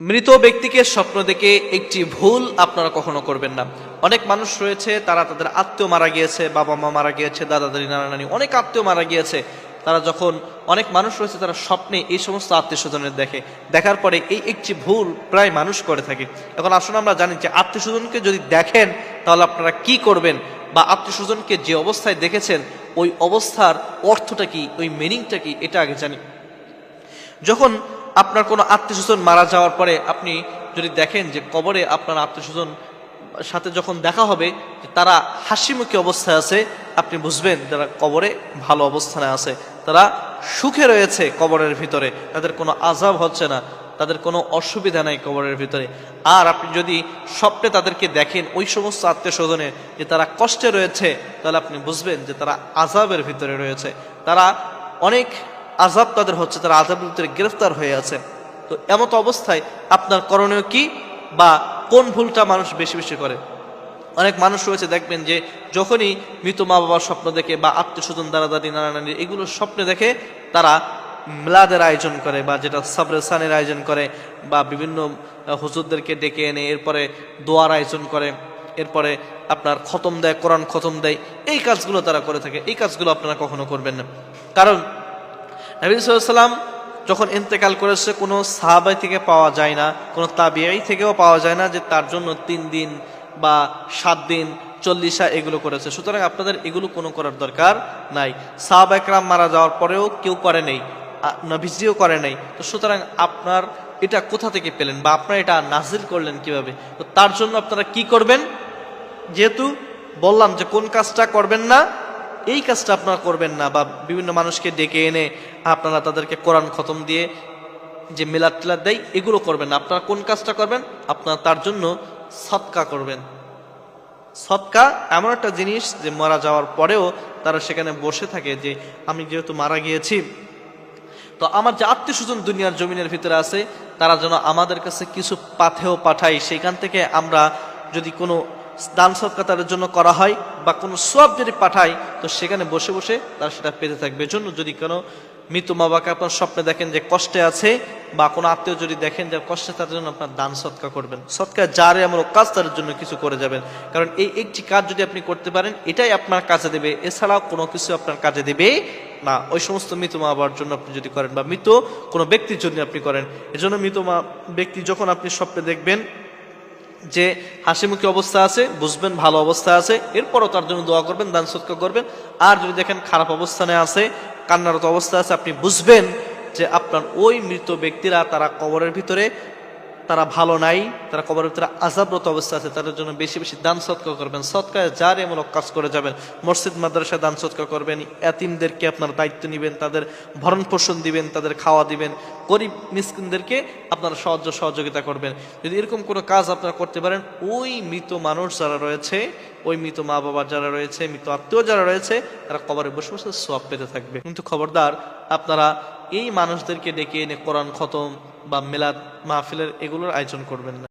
মৃত ব্যক্তিকে স্বপ্ন দেখে একটি ভুল আপনারা কখনো করবেন না। অনেক মানুষ রয়েছে, তারা তাদের আত্মীয় মারা গিয়েছে, বাবা মা মারা গিয়েছে, দাদা দাদি নানা নানি, অনেক আত্মীয় মারা গিয়েছে। তারা যখন অনেক মানুষ রয়েছে, তারা স্বপ্নে এই সমস্ত আত্মীয় স্বজনের দেখে। দেখার পরে এই একটি ভুল প্রায় মানুষ করে থাকে। এখন আসলে আমরা জানি যে আত্মীয় স্বজনকে যদি দেখেন, তাহলে আপনারা কি করবেন? বা আত্মীয় স্বজনকে যে অবস্থায় দেখেছেন, ওই অবস্থার অর্থটা কি, ওই মিনিংটা কি, এটা আগে জানি। যখন আপনার কোনো আত্মীয় স্বজন মারা যাওয়ার পরে আপনি যদি দেখেন যে কবরে আপনার আত্মীয় স্বজন সাথে যখন দেখা হবে তারা হাসিমুখী অবস্থায় আছে, আপনি বুঝবেন তারা কবরে ভালো অবস্থানে আছে। তারা সুখে রয়েছে কবরের ভিতরে, তাদের কোনো আজাব হচ্ছে না, তাদের কোনো অসুবিধা নাই কবরের ভিতরে। আর আপনি যদি স্বপ্নে তাদেরকে দেখেন, ওই সমস্ত আত্মীয় স্বজনে যে তারা কষ্টে রয়েছে, তাহলে আপনি বুঝবেন যে তারা আজাবের ভিতরে রয়েছে। তারা অনেক আজাব তাদের হচ্ছে তারা আজাবের ভিতরে গ্রেফতার হয়ে আছে। তো এমত অবস্থায় আপনার করণীয় কি বা কোন ভুলটা মানুষ বেশি বেশি করে? অনেক মানুষ রয়েছে দেখবেন যে যখনই মৃত মা বাবার স্বপ্ন দেখে বা আত্মীয় স্বজন দাদা দাদি নানা নানি এগুলো স্বপ্নে দেখে তারা মিলাদের আয়োজন করে বা যেটা সাবরেসানের আয়োজন করে বা বিভিন্ন হুজুরদেরকে ডেকে এনে এরপরে দোয়ার আয়োজন করে, এরপরে আপনার খতম দেয়, কোরআন খতম দেয়, এই কাজগুলো তারা করে থাকে। এই কাজগুলো আপনারা কখনো করবেন না। কারণ নবী সাল্লাম যখন ইন্তেকাল করেছে, কোনো সাহাবাই থেকে পাওয়া যায় না, কোনো তাবিয়াই থেকেও পাওয়া যায় না যে তার জন্য তিন দিন বা সাত দিন চল্লিশা এগুলো করেছে। সুতরাং আপনাদের এগুলো কোনো করার দরকার নাই। সাহাবা একরাম মারা যাওয়ার পরেও কেউ করে নেই নবীজিও করে নাই। তো সুতরাং আপনার এটা কোথা থেকে পেলেন বা আপনারা এটা নাজিল করলেন কীভাবে? তো তার জন্য আপনারা কি করবেন? যেহেতু বললাম যে কোন কাজটা করবেন না এই কাজটা আপনারা করবেন না বা বিভিন্ন মানুষকে ডেকে এনে আপনারা তাদেরকে কোরআন খতম দিয়ে যে মেলাদ টেলাদ দেয়, এগুলো করবেন না। আপনারা কোন কাজটা করবেন? আপনারা তার জন্য সৎকা করবেন। সৎকা এমন একটা জিনিস যে মারা যাওয়ার পরেও তারা সেখানে বসে থাকে যে আমি যেহেতু মারা গিয়েছি, তো আমার যে আত্মীয় স্বজন দুনিয়ার জমিনের ভিতরে আছে, তারা যেন আমাদের কাছে কিছু পাথেও পাঠায়, সেখান থেকে আমরা যদি কোনো দান সৎকা তাদের জন্য করা হয় বা কোনো সব যদি পাঠায়, তো সেখানে বসে বসে তারা সেটা পেতে থাকবে। এজন্য যদি কোনো মৃত মা বাবাকে আপনার স্বপ্নে দেখেন যে কষ্টে আছে বা কোনো আত্মীয় যদি দেখেন যে কষ্টে তাদের জন্য আপনার দান সৎকা করবেন। সৎকা যারে এমন কাজ তাদের জন্য কিছু করে যাবেন। কারণ এই একটি কাজ যদি আপনি করতে পারেন, এটাই আপনার কাজে দেবে। এছাড়াও কোনো কিছু আপনার কাজে দেবে না। ওই সমস্ত মৃত মা বাবার জন্য আপনি যদি করেন বা মৃত কোনো ব্যক্তির জন্য আপনি করেন, এজন্য মৃত মা ব্যক্তি যখন আপনি স্বপ্নে দেখবেন যে হাসিমুখী অবস্থা আছে, বুঝবেন ভালো অবস্থা আছে, এরপরও তার জন্য দোয়া করবেন, দান সৎকার করবেন। আর যদি দেখেন খারাপ অবস্থানে আছে, কান্নারত অবস্থা আছে, আপনি বুঝবেন যে আপনার ওই মৃত ব্যক্তিরা তারা কবরের ভিতরে তারা ভালো নাই, তারা কবরের ভিতরে আজাবরত অবস্থা আছে, তাদের জন্য বেশি বেশি দান সৎকার করবেন। সৎকার যার এমূলক কাজ করে যাবেন। মসজিদ, মাদ্রাসায় দান সৎকার করবেন। এতিমদেরকে আপনার দায়িত্ব নেবেন, তাদের ভরণ পোষণ দিবেন, তাদের খাওয়া দিবেন। গরিব মিসকিনদেরকে আপনারা সাহায্য সহযোগিতা করবেন। যদি এরকম কোনো কাজ আপনারা করতে পারেন, ওই মৃত মানুষ যারা রয়েছে, ওই মৃত মা বাবা যারা রয়েছে, মৃত আত্মীয় যারা রয়েছে, তারা কবরে বসে বসে সব পেতে থাকবে। কিন্তু খবরদার, আপনারা এই মানুষদেরকে ডেকে এনে কোরআন খতম বা মেলাদ মাহফিলের এগুলোর আয়োজন করবেন না।